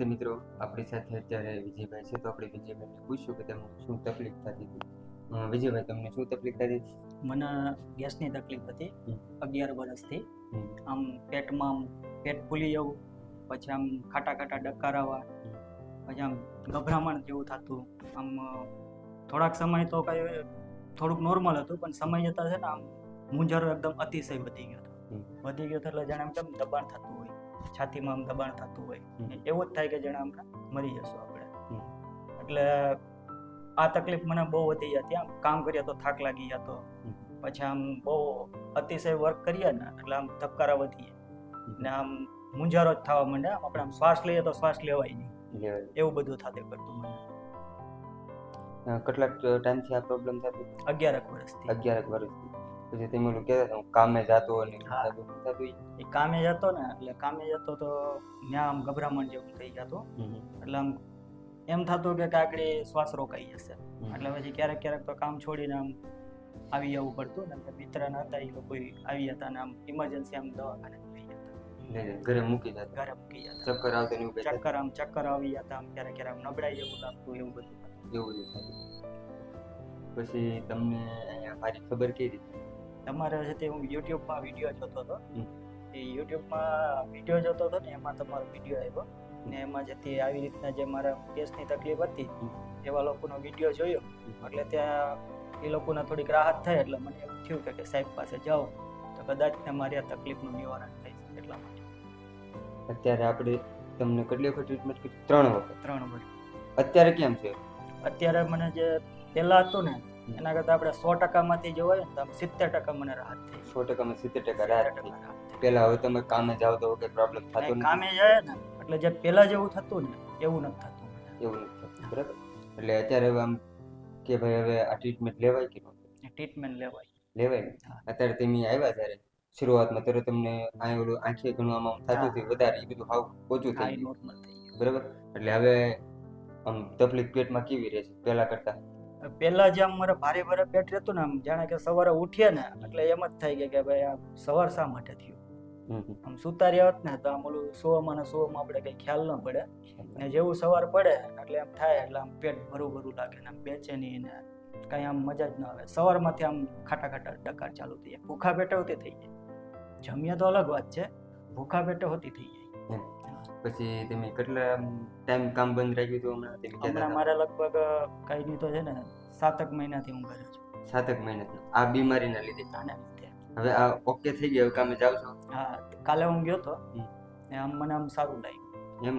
નમસ્તે મિત્રો. આપણી સાથે અત્યારે વિજયભાઈ છે તો આપણે વિજયભાઈને પૂછ્યું કે તમને શું તકલીફ થતી હતી. વિજયભાઈ તમને શું તકલીફ થતી હતી? મને ગેસની તકલીફ હતી. અગિયાર વર્ષથી આમ પેટમાં પેટ ફૂલી જવું પછી આમ ખાટા ખાટા ડકાર આવવા પછી આમ ગભરામણ જેવું થતું. આમ થોડાક સમય તો કઈ થોડુંક નોર્મલ હતું પણ સમય જતા છે ને આમ મૂંઝારો એકદમ અતિશય વધી ગયો હતો. વધી ગયો હતો એટલે જાણે એમ કેમ દબાણ થતું. છાતીમાં આમ દબાણ થતું હોય. એવું જ થાય કે જાણે આમ મરી જશું આપણે. એટલે આ તકલીફ મને બહુ વધી જતી આમ કામ કરીએ તો થાક લાગી જતો. પછી આમ બહુ અતિશય વર્ક કરીએ ને એટલે આમ ધબકારા વધીએ. ને આમ મુંજારો જ થવા માંડે આમ આપણે આમ શ્વાસ લઈએ તો શ્વાસ લેવાય નહીં. એવું બધું થતું કરતું મને. અ, કેટલાક ટાઈમથી આ પ્રોબ્લેમ થતો? અગિયારક વર્ષથી. અગિયારક વર્ષથી. પછી તમે ઓલું કહેતા હું કામે જતો. થતું એ કામે જતો ને એટલે કામે જતો તો ત્યાં આમ ગભરામણ જેવું થઈ જતો. એટલે આમ એમ થતું કે આગળ શ્વાસ રોકાઈ જશે. એટલે પછી ક્યારેક ક્યારેક તો કામ છોડીને આમ આવી જવું પડતું ને એટલે મિત્ર ન હતા એ લોકો આવી જતા ને આમ ઇમરજન્સી આમ દવાખાને લઈ જતા. ઘરે મૂકી જતા. ઘરે મૂકી જતા. ચક્કર આવતા ને? ચક્કર આમ ચક્કર આવી જતા આમ ક્યારેક ક્યારેક આમ નબળાઈ જેવું લાગતું એવું બધું. એવું બધું. પછી તમને અહીંયા મારી ખબર કઈ રીતે? તમારે છે તે હું યુટ્યુબમાં વીડિયો જોતો હતો એ યુટ્યુબમાં વીડિયો જોતો હતો ને એમાં તમારો વીડિયો આવ્યો. ને એમાં જે તે આવી રીતના જે મારા ગેસની તકલીફ હતી એવા લોકોનો વીડિયો જોયો. એટલે ત્યાં એ લોકોને થોડીક રાહત થઈ એટલે મને એવું થયું કે સાહેબ પાસે જાઓ. તો કદાચ ને મારી આ તકલીફનું નિવારણ થઈ શકે એટલા માટે. અત્યારે આપણે તમને કેટલી વખત ટ્રીટમેન્ટ કરી ત્રણ વખત. ત્રણ વખત. અત્યારે કેમ છે? અત્યારે મને જે પહેલાં હતું ને એના કરતા આપણે સો ટકામાંથી જો હોય તો સિત્તેર ટકા મને રાહત થઈ. સો ટકામાં સિત્તેર ટકા રાહત થઈ. પેલા હવે તમે કામે જાઓ તો કે પ્રોબ્લેમ થતો કામે જાય ને એટલે જે પેલા જેવું થતું ને એવું નથી થતું એવું નથી થતું બરાબર? એટલે અત્યારે હવે આમ કે ભાઈ હવે આ ટ્રીટમેન્ટ લેવાય કે ટ્રીટમેન્ટ લેવાય? લેવાય. અત્યારે તમે આવ્યા ત્યારે શરૂઆતમાં ત્યારે તમને આ ઓલું આંખે ઘણું આમ થતું હતું વધારે એ બધું હાવ ઓછું થઈ ગયું. બરાબર? એટલે હવે આમ તકલીફ પેટમાં કેવી રહે છે પહેલા કરતા? પહેલા જે આમ મારે ભારે ભારે પેટ રહેતું ને આમ જાણે કે સવારે ઉઠીએ ને એટલે એમ જ થાય કે કે ભાઈ આ સવાર શા માટે થયું. આમ સુતા રહ્યા હોત ને તો આમ ઓલું સોવામાં ને સોવામાં આપણે કઈ ખ્યાલ ન પડે. ને જેવું સવાર પડે એટલે એમ થાય એટલે આમ પેટ ભરું ભરું લાગે ને આમ બેચેની ને કઈ આમ મજા જ ન આવે. સવારમાંથી આમ ખાટા ખાટા ડકાર ચાલુ થઈ જાય. ભૂખા પેટે હોતી થઈ જાય. જમ્યા તો અલગ વાત છે. ભૂખા પેટે હોતી થઈ જાય. પછી તમે કેટલા ટાઈમ કામ બંધ રાખ્યું હતું હમણાં? તમે કહેતા હમણાં હતા. મારા લગભગ કઈ નહીં તો છે ને સાતક મહિનાથી હું ઘરે છું. સાતક મહિનાથી. આ બીમારીના લીધે? આના લીધે. હવે આ ઓકે થઈ ગયા? હવે કામે જાવ છો? હા કાલે હું ગયો તો હમ. ને આમ મને આમ સારું લાગ્યું. એમ?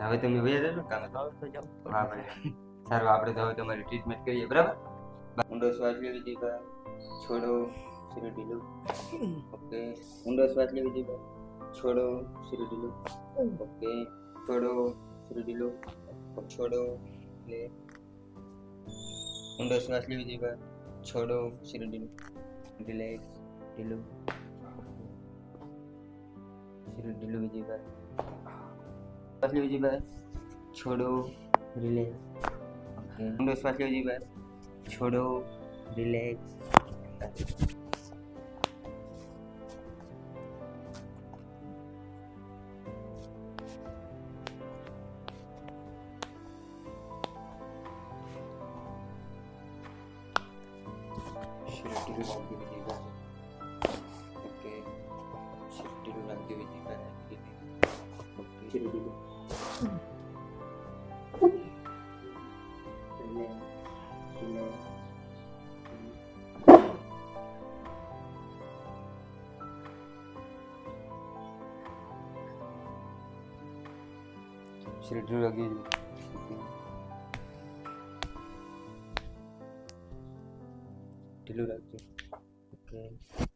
હવે તમે વયા જશો કામે? હવે તો જાઉં જ હા ભાઈ. સારું આપણે તો હવે તમારી ટ્રીટમેન્ટ કરીએ. બરાબર? ઊંડો શ્વાસ લેવી જોઈએ છોડો શરીર ઢીલું ઓકે. ઊંડો શ્વાસ લેવી જોઈએ છોડો શરીર ઢીલું ઓકે છોડો શરીર ઢીલું છોડો લે ઊંડો શ્વાસ લેવી જોઈએ છોડો શરીર ઢીલું રિલેક્સ ઢીલું શરીર ઢીલું બીજી વાર શ્વાસ લેવી જોઈએ છોડો રિલેક્સ ઓકે ઊંડો શ્વાસ લેવો જોઈએ બહાર છોડો રિલેક્સ શરીર ઢીલું રાખી બીજી વાર ઓકે શરીર ઢીલું રાખી બીજી વાર ઓકે શરીર ઢીલું શરીર ઢીલું રાખી ઢીલું રાખજો ઓકે